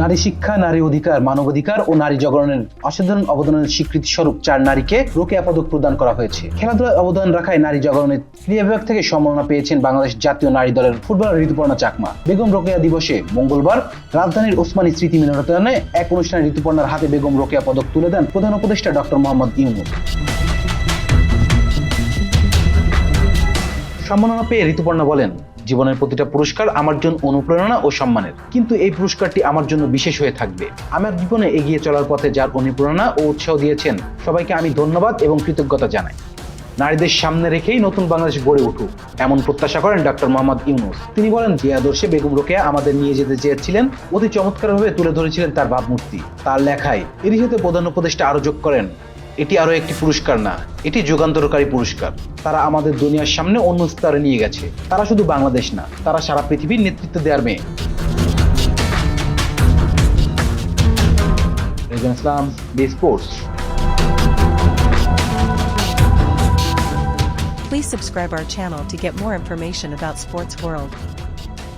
নারী শিক্ষা, নারী অধিকার মানবাধিকার ও নারী জাগরণের অসাধারণ অবদানের স্বীকৃতি স্বরূপ চার নারীকে রোকেয়া পদক প্রদান করা হয়েছে। খেলাধুলায় অবদান রাখায় নারী জাগরণের ক্রীড়া বিভাগ থেকে সম্মাননা পেয়েছেন বাংলাদেশ জাতীয় নারী দলের ফুটবলার ঋতুপর্ণা চাকমা। বেগম রোকেয়া দিবসে মঙ্গলবার রাজধানীর ওসমানী স্মৃতি মিলনায়তনে এক অনুষ্ঠানে ঋতুপর্ণার হাতে বেগম রোকেয়া পদক তুলে দেন প্রধান উপদেষ্টা ডক্টর মোহাম্মদ ইউনুস। সম্মাননা পেয়ে ঋতুপর্ণা বলেন জীবনের প্রতিটা পুরস্কার আমার জন্য অনুপ্রেরণা ও সম্মানের। কিন্তু এই পুরস্কারটি আমার জন্য বিশেষ হয়ে থাকবে। আমার জীবনে এগিয়ে চলার পথে যার অনুপ্রেরণা ও উৎসাহ দিয়েছেন, সবাইকে আমি ধন্যবাদ এবং কৃতজ্ঞতা জানাই। নারীদের সামনে রেখেই নতুন বাংলাদেশ গড়ে উঠুক, এমন প্রত্যাশা করেন ডক্টর মোহাম্মদ ইউনুস। তিনি বলেন, যে আদর্শে বেগম রোকেয়া আমাদের নিয়ে যেতে চেয়েছিলেন, অতি চমৎকারভাবে তুলে ধরেছিলেন তার ভাবমূর্তি। তার লেখায়, এরই সাথে প্রধান উপদেষ্টা আরও যোগ করেন এটি আরও একটি পুরস্কার না, এটি যুগান্তরকারী পুরস্কার। তারা আমাদের দুনিয়ার সামনে অন্য স্তরে নিয়ে গেছে। তারা শুধু বাংলাদেশ না, তারা সারা পৃথিবীর নেতৃত্ব দেওয়ার মেয়ে। Islam B sports Please subscribe our channel to get more information about Sports World.